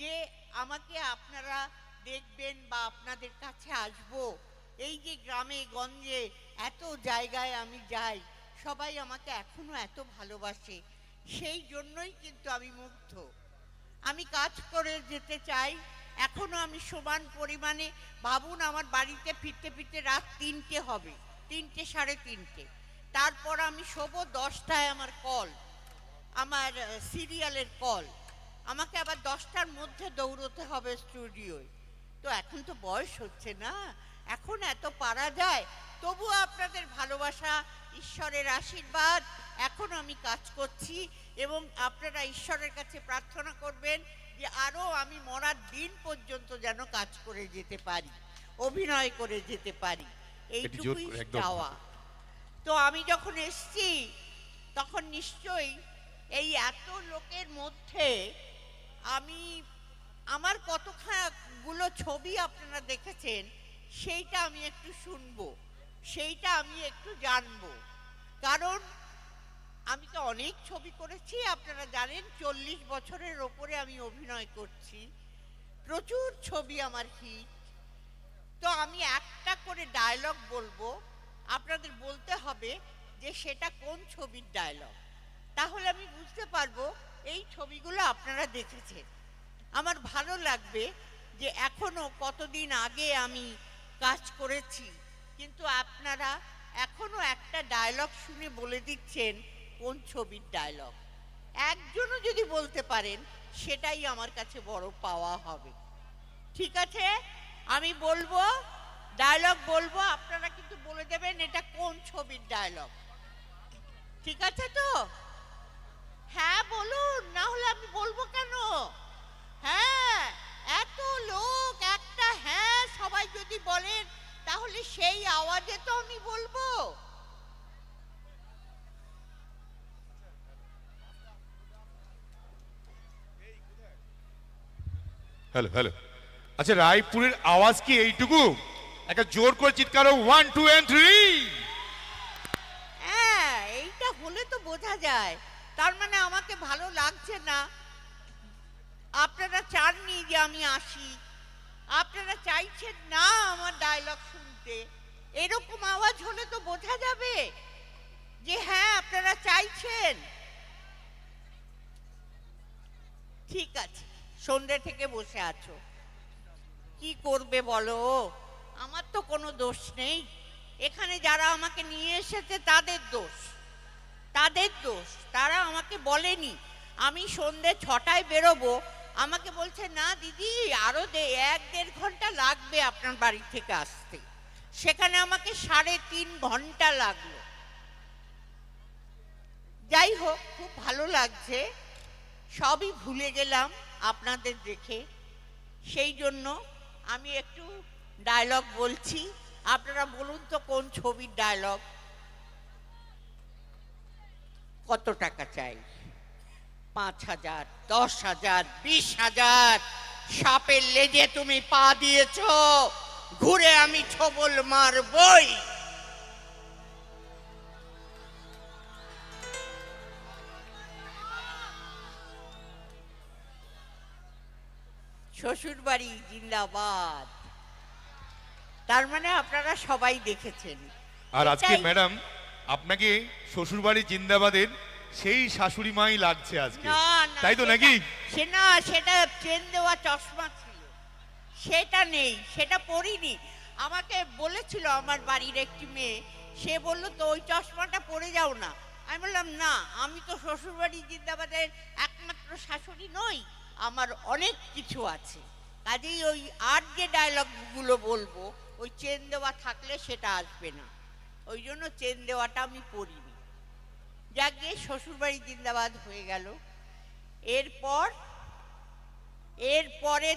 যে আমাকে আপনারা দেখবেন বা আপনাদের কাছে আসব। এই যে গ্রামে, গঞ্জে এত জায়গায় আমি যাই, সবাই আমাকে এখনও এত ভালোবাসে, সেই জন্যই কিন্তু আমি মুগ্ধ। আমি কাজ করে যেতে চাই, এখনও আমি সমান পরিমাণে, ভাবুন আমার বাড়িতে ফিরতে ফিরতে রাত তিনটে হবে, তিনটে সাড়ে তিনটে। তারপর আমি শোবো দশটায় আমার কল, আমার সিরিয়ালের কল। আমাকে আবার দশটার মধ্যে দৌড়তে হবে স্টুডিওয়। তো এখন তো বয়স হচ্ছে না এখন এত পারা যায় তবু আপনাদের ভালোবাসা ঈশ্বরের আশীর্বাদ এখন আমি কাজ করছি এবং আপনারা ঈশ্বরের কাছে প্রার্থনা করবেন যে আরও আমি মরার দিন পর্যন্ত যেন কাজ করে যেতে পারি অভিনয় করে যেতে পারি। এইটুকুই। চাওয়া। তো আমি যখন এসছি তখন নিশ্চয়ই এই এত লোকের মধ্যে আমি, আমার কতখানাগুলো ছবি আপনারা দেখেছেন, সেইটা আমি একটু শুনব, সেইটা আমি একটু জানব। কারণ, আমি তো অনেক ছবি করেছি, আপনারা জানেন, চল্লিশ বছরের ওপরে আমি অভিনয় করছি। প্রচুর ছবি আমার হিট তো আমি একটা করে ডায়লগ বলব, আপনাদের বলতে হবে যে, সেটা কোন ছবির ডায়লগ তাহলে আমি বুঝতে পারব এই ছবিগুলো আপনারা দেখেছেন। আমার ভালো লাগবে যে এখনও কতদিন আগে আমি কাজ করেছি, কিন্তু আপনারা এখনও একটা ডায়লগ শুনে বলে দিচ্ছেন কোন ছবির ডায়লগ একজনও যদি বলতে পারেন, সেটাই আমার কাছে বড় পাওয়া হবে। ঠিক আছে? আমি বলব ডায়লগ বলব, আপনারা কিন্তু বলে দেবেন এটা কোন ছবির ডায়লগ ঠিক আছে তো? হ্যাঁ বলুন না হলে আমি বলব কেন? হ্যাঁ এত লোক একটা হ্যাঁ সবাই যদি বলেন তাহলে সেই আওয়াজে তো আমি বলব। হ্যালো হ্যালো আচ্ছা রায়পুরের আওয়াজ কি এইটুকু? একটা জোর করে চিৎকার ওয়ান টু এন্ড থ্রি হ্যাঁ এইটা হলে তো বোঝা যায়। তার মানে আমাকে ভালো লাগছে না। আপনারা চাননি যে আমি আসি। আপনারা চাইছেন না আমার ডায়লগ শুনতে। এরকম আওয়াজ হলে তো বোঝা যাবে যে হ্যাঁ আপনারা চাইছেন। ঠিক আছে, সন্ধ্যে থেকে বসে আছো। কি করবে বলো? আমার তো কোনো দোষ নেই। এখানে যারা আমাকে নিয়ে এসেছে তাদের দোষ। তাদের দোষ, তারা আমাকে বলেনি। আমি সন্ধে ছটায় বেরোবো। আমাকে বলছে, না দিদি আরও দে, এক দেড় ঘণ্টা লাগবে আপনার বাড়ি থেকে আসতে। সেখানে আমাকে সাড়ে তিন ঘণ্টা লাগল। যাই হোক, খুব ভালো লাগছে। সবই ভুলে গেলাম আপনাদের দেখে। সেই জন্য আমি একটু ডায়লগ বলছি। আপনারা বলুন তো কোন ছবির ডায়লগ কত টাকা চাই? পাঁচ হাজার দশ হাজার বিশ হাজার। সাপের লেজে তুমি পা দিয়েছ ঘুরে আমি ছবল মারবই। শ্বশুর বাড়ি জিন্দাবাদ। তার মানে আপনারা সবাই দেখেছেন। আর আজকে ম্যাডাম আপনাকে শ্বশুরবাড়ি জিন্দাবাদের সেই শাশুড়ি মাই লাগছে আজকে। না না তাই তো সেটা- নাকি? সে না সেটা চেন দেওয়া চশমা ছিল। সেটা নেই সেটা পরিনি। আমাকে বলেছিল আমার বাড়ির একটি মেয়ে সে বলল তো ওই চশমাটা পরে যাও না। আমি বললাম না আমি তো শ্বশুরবাড়ি জিন্দাবাদের একমাত্র শাশুড়ি নই আমার অনেক কিছু আছে। কাজেই ওই আর যে ডায়লগগুলো বলব ওই চেন দেওয়া থাকলে সেটা আসবে না। ওই জন্য চেন দেওয়াটা আমি পড়িনি। যাক গিয়ে শ্বশুরবাড়ি জিন্দাবাদ হয়ে গেল। এরপর, এরপরে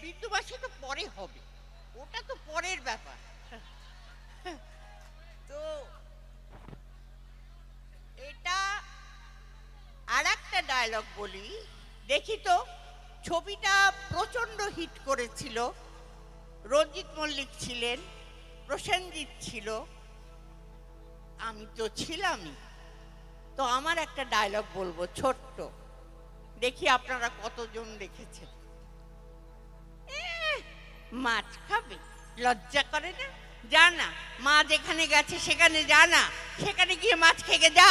বিন্দুবাসী তো পরে হবে। ওটা তো পরের ব্যাপার। তো, এটা আর একটা ডায়লগ বলি। দেখি তো, ছবিটা প্রচণ্ড হিট করেছিল। রঞ্জিত মল্লিক ছিলেন, প্রসেনজিৎ ছিল। আমি তো ছিলামই। তো আমার একটা ডায়লগ বলব, ছোট্ট। দেখি আপনারা কতজন দেখেছেন। মাছ খাবে, লজ্জা করে না? যা না মা যেখানে গেছে সেখানে যা না সেখানে গিয়ে মাছ খেয়ে যা।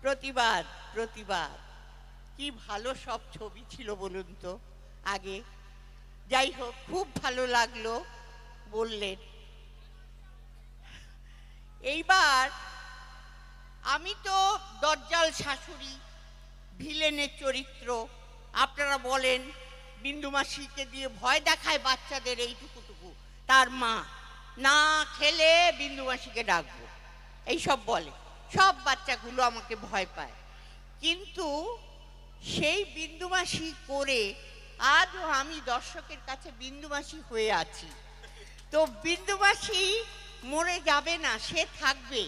প্রতিবাদ প্রতিবাদ। কি ভালো সব ছবি ছিল বলুন তো, আগে। যাই হোক, খুব ভালো লাগল বললেন। এইবার আমি তো দজ্জাল শাশুড়ি, ভিলেনের চরিত্র, আপনারা বলেন বিন্দুমাসিকে দিয়ে ভয় দেখায় বাচ্চাদের এইটুকুটুকু। তার মা, না খেলে বিন্দুমাসিকে ডাকবো। এইসব বলে, সব বাচ্চাগুলো আমাকে ভয় পায়। কিন্তু সেই বিন্দুমাসি করে আজও আমি দর্শকের কাছে বিন্দুমাসি হয়ে আছি। তো বিন্দুমাসি মরে যাবে না, সে থাকবে।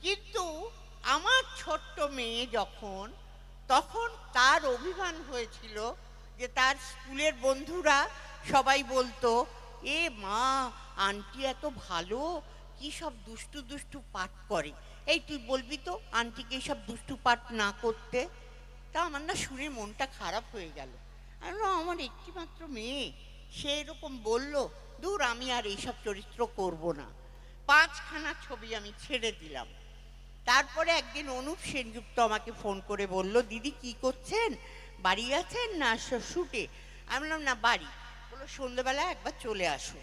কিন্তু আমার ছোট্ট মেয়ে যখন, তখন তার অভিমান হয়েছিল যে তার স্কুলের বন্ধুরা সবাই বলতো, এ মা, আন্টি এত ভালো, কি সব দুষ্টু দুষ্টু পাঠ করে? এই তুই বলবি তো, আন্টিকে সব দুষ্টু পাঠ না করতে? তা আমার না শুনে মনটা খারাপ হয়ে গেল। আর আমার একটিমাত্র মেয়ে, সে এরকম বলল, দূর, আমি আর এইসব চরিত্র করব না। পাঁচখানা ছবি আমি ছেড়ে দিলাম। তারপরে একদিন অনুপ সেনগুপ্ত আমাকে ফোন করে বলল, দিদি, কি করছেন? বাড়ি আছেন না শুটে? আমি বললাম, না, বাড়ি। বলল সন্ধ্যেবেলা একবার চলে আসো।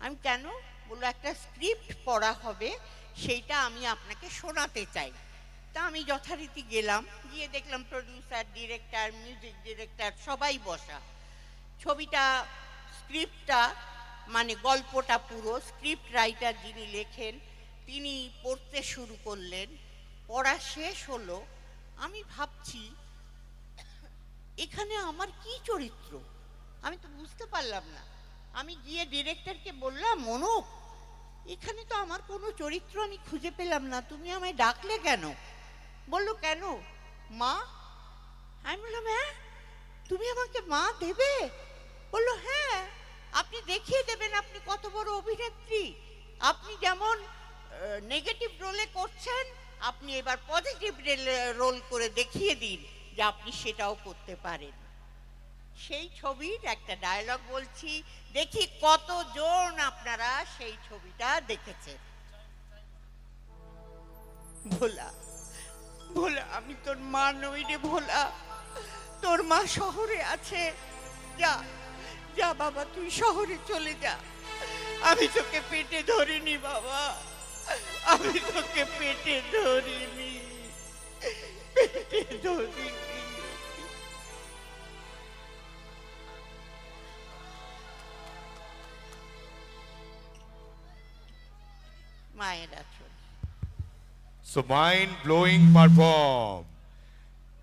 আমি কেন? বলল, একটা স্ক্রিপ্ট পড়া হবে, সেইটা আমি আপনাকে শোনাতে চাই। তা আমি যথারীতি গেলাম, গিয়ে দেখলাম প্রডিউসার ডিরেক্টর মিউজিক ডিরেক্টর সবাই বসা। ছবিটা স্ক্রিপ্টটা মানে গল্পটা পুরো স্ক্রিপ্ট রাইটার যিনি লেখেন, তিনি পড়তে শুরু করলেন। পড়া শেষ হলো, আমি ভাবছি, এখানে আমার কি চরিত্র? আমি তো বুঝতে পারলাম না। আমি গিয়ে ডিরেক্টরকে বললাম অনুপ এখানে তো আমার কোনো চরিত্র আমি খুঁজে পেলাম না, তুমি আমায় ডাকলে কেন? বলল, কেন? মা? আমি বললাম হ্যাঁ তুমি আমাকে মা দেবে? বলল হ্যাঁ আপনি দেখিয়ে দেবেন আপনি কত বড় অভিনেত্রী। আপনি যেমন নেগেটিভ রোলে করছেন, আপনি এবার পজিটিভ রোল করে দেখিয়ে দিন যে আপনি সেটাও করতে পারেন। সেই ছবির একটা ডায়লগ বলছি, দেখি কতজন আপনারা সেই ছবিটা দেখেছেন? ভোলা ভোলা, আমি তোর মা নই রে ভোলা। তোর মা শহরে আছে। যা যা বাবা, তুই শহরে চলে যা। আমি তোকে পেটে ধরিনি বাবা। আমি তোকে পেটে ধরিনি। পেটে ধরিনি। মায়ের আচরণ So mind blowing perform.